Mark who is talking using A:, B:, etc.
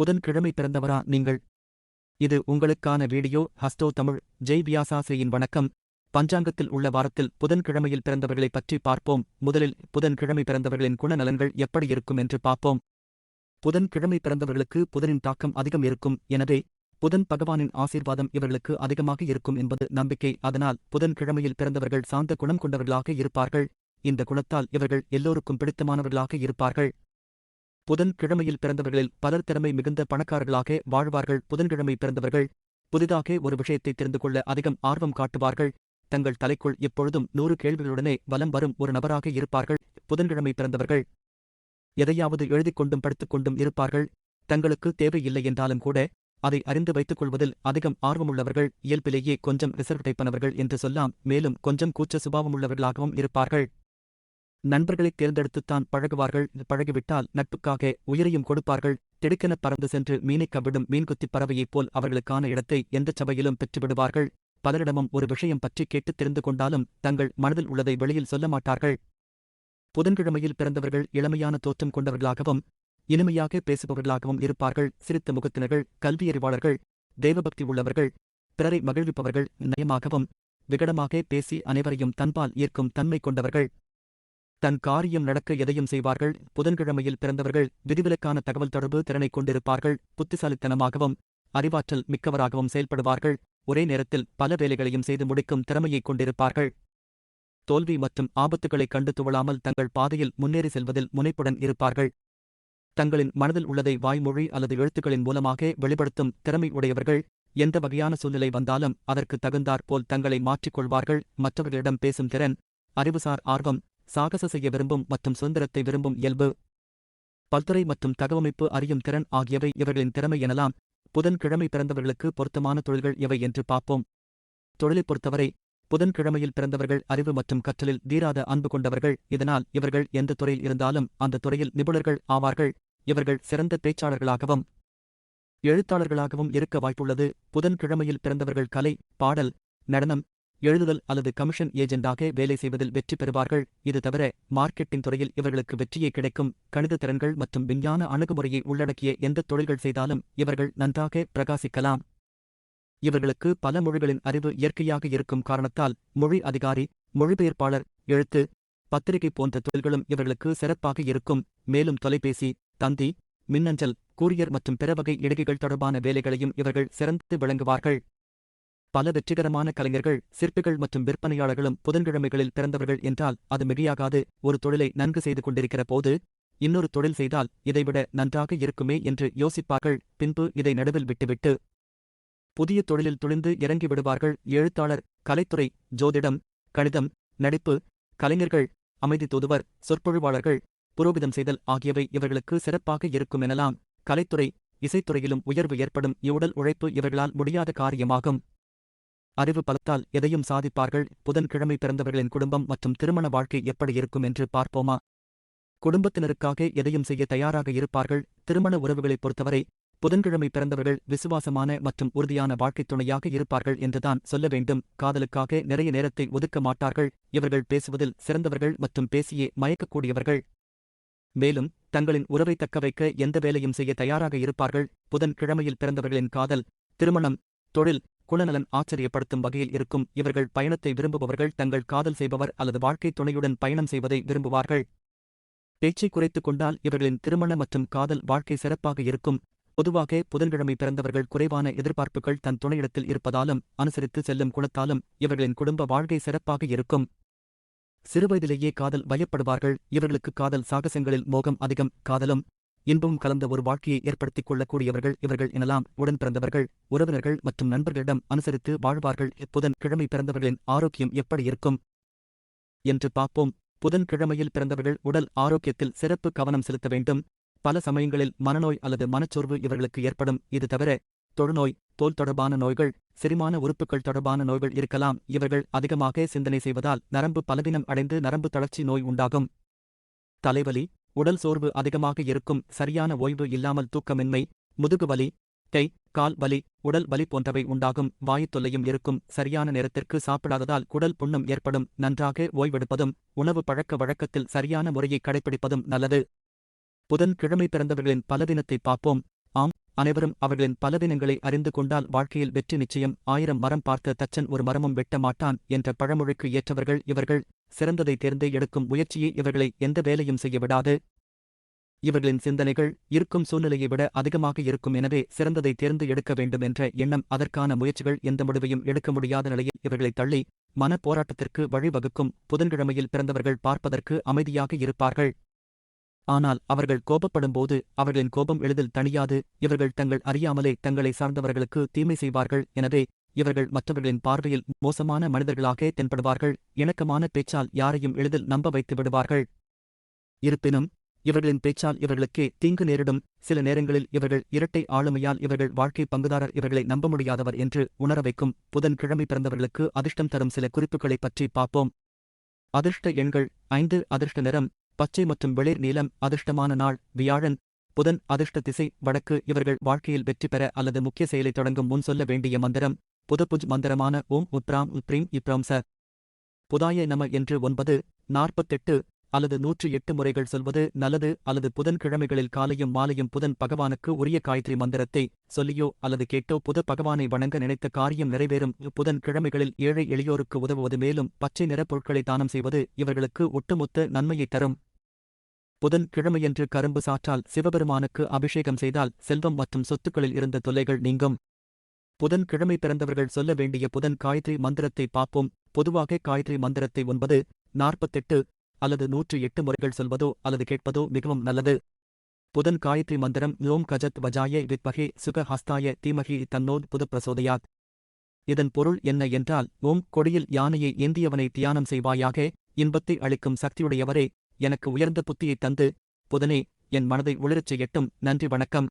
A: புதன்கிழமை பிறந்தவரா நீங்கள்? இது உங்களுக்கான வீடியோ. ஹஸ்டோ தமிழ். ஜெய் வியாசாசிரியின் வணக்கம். பஞ்சாங்கத்தில் உள்ள வாரத்தில் புதன்கிழமையில் பிறந்தவர்களைப் பற்றி பார்ப்போம். முதலில் புதன்கிழமை பிறந்தவர்களின் குணநலன்கள் எப்படி இருக்கும் என்று பார்ப்போம். புதன்கிழமை பிறந்தவர்களுக்கு புதனின் தாக்கம் அதிகம் இருக்கும். எனவே புதன் பகவானின் ஆசீர்வாதம் இவர்களுக்கு அதிகமாக இருக்கும் என்பது நம்பிக்கை. அதனால் புதன்கிழமையில் பிறந்தவர்கள் சாந்த குணம் கொண்டவர்களாக இருப்பார்கள். இந்த குணத்தால் இவர்கள் எல்லோருக்கும் பிடித்தமானவர்களாக இருப்பார்கள். புதன்கிழமையில் பிறந்தவர்களில் பலர் திறமை மிகுந்த பணக்காரர்களாக வாழ்வார்கள். புதன்கிழமை பிறந்தவர்கள் புதிதாக ஒரு விஷயத்தை தெரிந்து கொள்ள அதிகம் ஆர்வம் காட்டுவார்கள். தங்கள் தலைக்குள் எப்பொழுதும் நூறு கேள்விகளுடனே வலம் வரும் ஒரு நபராக இருப்பார்கள். புதன்கிழமை பிறந்தவர்கள் எதையாவது எழுதிக் கொண்டும் படித்துக் கொண்டும் இருப்பார்கள். தங்களுக்கு தேவையில்லை என்றாலும் கூட அதை அறிந்து வைத்துக் கொள்வதில் அதிகம் ஆர்வமுள்ளவர்கள் இயல்பிலேயே கொஞ்சம் ரிசர்வ் டைப்பானவர்கள் என்று சொல்லாம். மேலும் கொஞ்சம் கூச்ச சுபாவமுள்ளவர்களாகவும் இருப்பார்கள். நண்பர்களைத் தேர்ந்தெடுத்துத்தான் பழகுவார்கள். பழகிவிட்டால் நட்புக்காக உயிரையும் கொடுப்பார்கள். திடுக்கெனப் பறந்து சென்று மீனைக் கவிடும் மீன்குத்திப் பறவையைப் போல் அவர்களுக்கான இடத்தை எந்தச் சபையிலும் பெற்றுவிடுவார்கள். பலரிடமும் ஒரு விஷயம் பற்றி கேட்டுத் தெரிந்து கொண்டாலும் தங்கள் மனதில் உள்ளதை வெளியில் சொல்ல மாட்டார்கள். புதன்கிழமையில் பிறந்தவர்கள் இளமையான தோற்றம் கொண்டவர்களாகவும் இனிமையாக பேசுபவர்களாகவும் இருப்பார்கள். சிரித்த முகத்தினர்கள் கல்வியறிவாளர்கள் தெய்வபக்தி உள்ளவர்கள் பிறரை மகிழ்விப்பவர்கள் நயமாகவும் விகடமாக பேசி அனைவரையும் தன்பால் ஈர்க்கும் தன்மை கொண்டவர்கள். தன் காரியம் நடக்க எதையும் செய்வார்கள் புதன்கிழமையில் பிறந்தவர்கள் விதிவிலக்கான தகவல் தொடர்பு திறனைக் கொண்டிருப்பார்கள் புத்திசாலித்தனமாகவும் அறிவாற்றல் மிக்கவராகவும் செயல்படுவார்கள் ஒரே நேரத்தில் பல வேலைகளையும் செய்து முடிக்கும் திறமையைக் கொண்டிருப்பார்கள். தோல்வி மற்றும் ஆபத்துகளைக் கண்டு துவளாமல் தங்கள் பாதையில் முன்னேறி செல்வதில் முனைப்புடன் இருப்பார்கள். தங்களின் மனதில் உள்ளதை வாய்மொழி அல்லது எழுத்துக்களின் மூலமாக வெளிப்படுத்தும் திறமை உடையவர்கள் எந்த வகையான சூழ்நிலை வந்தாலும் அதற்கு தகுந்தாற்போல் தங்களை மாற்றிக்கொள்வார்கள் மற்றவர்களிடம் பேசும் திறன் அறிவுசார் ஆர்வம் சாகச செய்ய விரும்பும் மற்றும் சுதந்திரத்தை விரும்பும் இயல்பு. பல்துறை மற்றும் தகவமைப்பு அறியும் திறன் ஆகியவை இவர்களின் திறமை எனலாம். புதன்கிழமை பிறந்தவர்களுக்கு பொருத்தமான தொழில்கள் எவை என்று பார்ப்போம். தொழிலைப் பொறுத்தவரை புதன்கிழமையில் பிறந்தவர்கள் அறிவு மற்றும் கற்றலில் தீராத அன்பு கொண்டவர்கள். இதனால் இவர்கள் எந்த துறையில் இருந்தாலும் அந்த துறையில் நிபுணர்கள் ஆவார்கள். இவர்கள் சிறந்த பேச்சாளர்களாகவும் எழுத்தாளர்களாகவும் இருக்க வாய்ப்புள்ளது. புதன்கிழமையில் பிறந்தவர்கள் கலை பாடல் நடனம் எழுதுதல் அல்லது கமிஷன் ஏஜெண்டாக வேலை செய்வதில் வெற்றி பெறுவார்கள். இது தவிர மார்க்கெட்டிங் துறையில் இவர்களுக்கு வெற்றியே கிடைக்கும். கணித திறன்கள் மற்றும் விஞ்ஞான அணுகுமுறையை உள்ளடக்கிய எந்த தொழில்கள் செய்தாலும் இவர்கள் நன்றாக பிரகாசிக்கலாம். இவர்களுக்கு பல மொழிகளின் அறிவு இயற்கையாக இருக்கும் காரணத்தால் மொழி அதிகாரி மொழிபெயர்ப்பாளர் எழுத்து பத்திரிகை போன்ற தொழில்களும் இவர்களுக்கு சிறப்பாக இருக்கும். மேலும் தொலைபேசி தந்தி மின்னஞ்சல் கூரியர் மற்றும் பிற வகை இடுகைகள் தொடர்பான வேலைகளையும் இவர்கள் சிறந்து விளங்குவார்கள். பல வெற்றிகரமான கலைஞர்கள் சிற்பிகள் மற்றும் விற்பனையாளர்களும் புதன்கிழமைகளில் பிறந்தவர்கள் என்றால் அது மிகையாகாது. ஒரு தொழிலை நன்கு செய்து கொண்டிருக்கிற போது இன்னொரு தொழில் செய்தால் இதைவிட நன்றாக இருக்குமே என்று யோசிப்பார்கள். பின்பு இதை நடுவில் விட்டுவிட்டு புதிய தொழிலில் துளிந்து இறங்கி விடுவார்கள். எழுத்தாளர் கலைத்துறை ஜோதிடம் கணிதம் நடிப்பு கலைஞர்கள் அமைதி தூதுவர் சொற்பொழிவாளர்கள் புரோகிதம் செய்தல் ஆகியவை இவர்களுக்கு சிறப்பாக இருக்கும் எனலாம். கலைத்துறை இசைத்துறையிலும் உயர்வு ஏற்படும். இவ்வுடல் உழைப்பு இவர்களால் முடியாத காரியமாகும். அறிவு பலத்தால் எதையும் சாதிப்பார்கள்? புதன்கிழமை பிறந்தவர்களின் குடும்பம் மற்றும் திருமண வாழ்க்கை எப்படி இருக்கும் என்று பார்ப்போமா? குடும்பத்தினருக்காக எதையும் செய்ய தயாராக இருப்பார்கள்? திருமண உறவுகளைப் பொறுத்தவரை புதன்கிழமை பிறந்தவர்கள் விசுவாசமான மற்றும் உறுதியான வாழ்க்கைத் துணையாக இருப்பார்கள் என்றுதான் சொல்ல வேண்டும். காதலுக்காக நிறைய நேரத்தை ஒதுக்க மாட்டார்கள். இவர்கள் பேசுவதில் சிறந்தவர்கள் மற்றும் பேசியே மயக்கக்கூடியவர்கள். மேலும் தங்களின் உறவை தக்கவைக்க எந்த வேலையும் செய்ய தயாராக இருப்பார்கள்? புதன் கிழமையில் பிறந்தவர்களின் காதல் திருமணம் தொழில் குலநலன் ஆச்சரியப்படுத்தும் வகையில் இருக்கும். இவர்கள் பயணத்தை விரும்புபவர்கள் தங்கள் காதல் செய்பவர் அல்லது வாழ்க்கை துணையுடன் பயணம் செய்வதை விரும்புவார்கள். பேச்சை குறைத்துக் கொண்டால் இவர்களின் திருமண மற்றும் காதல் வாழ்க்கை சிறப்பாக இருக்கும். பொதுவாக புதன்கிழமை பிறந்தவர்கள் குறைவான எதிர்பார்ப்புகள் தன் துணையிடத்தில் இருப்பதாலும் அனுசரித்து செல்லும் குணத்தாலும் இவர்களின் குடும்ப வாழ்க்கை சிறப்பாக இருக்கும். சிறுவயதிலேயே காதல் பயப்படுவார்கள் இவர்களுக்கு காதல் சாகசங்களில் மோகம் அதிகம். காதலும் இன்பம் கலந்த ஒரு வாழ்க்கையை ஏற்படுத்திக் கொள்ளக்கூடியவர்கள் இவர்கள் எனலாம். உடன் பிறந்தவர்கள் உறவினர்கள் மற்றும் நண்பர்களிடம் அனுசரித்து வாழ்வார்கள். புதன் கிழமை பிறந்தவர்களின் ஆரோக்கியம் எப்படி இருக்கும்? என்று பார்ப்போம். புதன்கிழமையில் பிறந்தவர்கள் உடல் ஆரோக்கியத்தில் சிறப்பு கவனம் செலுத்த வேண்டும். பல சமயங்களில் மனநோய் அல்லது மனச்சோர்வு இவர்களுக்கு ஏற்படும். இது தவிர தொழுநோய் தோல் தொடர்பான நோய்கள் செரிமான உறுப்புகள் தொடர்பான நோய்கள் இருக்கலாம். இவர்கள் அதிகமாக சிந்தனை செய்வதால் நரம்பு பலவீனம் அடைந்து நரம்பு தளர்ச்சி நோய் உண்டாகும். தலைவலி உடல் சோர்வு அதிகமாக இருக்கும் சரியான ஓய்வு இல்லாமல் தூக்கமின்மை முதுகு வலி கை கால் வலி உடல் வலி போன்றவை உண்டாகும் வாயுத்தொல்லையும் இருக்கும் சரியான நேரத்திற்கு சாப்பிடாததால் குடல் புண்ணும் ஏற்படும் நன்றாக ஓய்வெடுப்பதும் உணவு பழக்க வழக்கத்தில் சரியான முறையை கடைபிடிப்பதும் நல்லது. புதன் கிழமை பிறந்தவர்களின் பலவீனத்தை பார்ப்போம். ஆம் அனைவரும் அவர்களின் பலவீனங்களை அறிந்து கொண்டால் வாழ்க்கையில் வெற்றி நிச்சயம். ஆயிரம் மரம் பார்த்த தச்சன் ஒரு மரமும் வெட்ட மாட்டான் என்ற பழமொழிக்கு ஏற்றவர்கள் இவர்கள். சிறந்ததை தேர்ந்து எடுக்கும் முயற்சியை இவர்களை எந்த வேலையும் செய்ய விடாது. இவர்களின் சிந்தனைகள் இருக்கும் சூழ்நிலையை விட அதிகமாக இருக்கும். எனவே சிறந்ததை தேர்ந்து எடுக்க வேண்டும் என்ற எண்ணம் அதற்கான முயற்சிகள் எந்த முடிவையும் எடுக்க முடியாத நிலையில் இவர்களை தள்ளி மன போராட்டத்திற்கு வழிவகுக்கும். புதன்கிழமையில் பிறந்தவர்கள் பார்ப்பதற்கு அமைதியாக இருப்பார்கள். ஆனால் அவர்கள் கோபப்படும்போது அவர்களின் கோபம் எளிதில் தணியாது இவர்கள் தங்கள் அறியாமலே தங்களை சார்ந்தவர்களுக்கு தீமை செய்வார்கள் எனவே இவர்கள் மற்றவர்களின் பார்வையில் மோசமான மனிதர்களாக தென்படுவார்கள் இணக்கமான பேச்சால் யாரையும் எளிதில் நம்ப வைத்து விடுவார்கள். இருப்பினும் இவர்களின் பேச்சால் இவர்களுக்கே தீங்கு நேரிடும் சில நேரங்களில் இவர்கள் இரட்டை ஆளுமையால் இவர்கள் வாழ்க்கை பங்குதாரர் இவர்களை நம்ப முடியாதவர் என்று உணர வைக்கும் புதன்கிழமை பிறந்தவர்களுக்கு அதிர்ஷ்டம் தரும் சில குறிப்புகளைப் பற்றி பார்ப்போம். அதிர்ஷ்ட எண்கள் ஐந்து அதிர்ஷ்ட நிறம் பச்சை மற்றும் வெளிர் நீலம் அதிர்ஷ்டமான நாள் வியாழன். புதன் அதிர்ஷ்ட திசை வடக்கு. இவர்கள் வாழ்க்கையில் வெற்றி பெற அல்லது முக்கிய செயலை தொடங்கும் முன் சொல்ல வேண்டிய மந்திரம் புதபுஜ் மந்திரமான ஓம் உப்ராம் உப்ரீம் இப்ராம் ச. புதாய நம என்று ஒன்பது நாற்பத்தெட்டு அல்லது நூற்று எட்டு முறைகள் சொல்வது நல்லது அல்லது புதன்கிழமைகளில் காலையும் மாலையும் புதன் பகவானுக்கு உரிய காயத்ரி மந்திரத்தை சொல்லியோ அல்லது கேட்டோ புத பகவானை வணங்க நினைத்த காரியம் நிறைவேறும். புதன் கிழமைகளில் ஏழை எளியோருக்கு உதவுவது மேலும் பச்சை நிறப் பொருட்களை தானம் செய்வது இவர்களுக்கு ஒட்டுமொத்த நன்மையை தரும். புதன் கிழமையன்று கரும்பு சாற்றால் சிவபெருமானுக்கு அபிஷேகம் செய்தால் செல்வம் மற்றும் சொத்துக்களில் இருந்த தொல்லைகள் நீங்கும். புதன் கிழமை பிறந்தவர்கள் சொல்ல வேண்டிய புதன் காயத்ரி மந்திரத்தை பார்ப்போம். பொதுவாக காயத்ரி மந்திரத்தை ஒன்பது நாற்பத்தெட்டு அல்லது நூற்று எட்டு முறைகள் சொல்வதோ அல்லது கேட்பதோ மிகவும் நல்லது. புதன் காயத்ரி மந்திரம் யோம் கஜத் வஜாய வித்மகே சுக ஹஸ்தாய தீமகி தன்னோத் புத பிரசோதையாத். இதன் பொருள் என்ன என்றால் ஓம் கொடியில் யானையை ஏந்தியவனை தியானம் செய்வாயாக இன்பத்தை அளிக்கும் சக்தியுடையவரே எனக்கு உயர்ந்த புத்தியைத் தந்து புதனே என் மனதை ஒளிரச் செய்யட்டும். நன்றி வணக்கம்.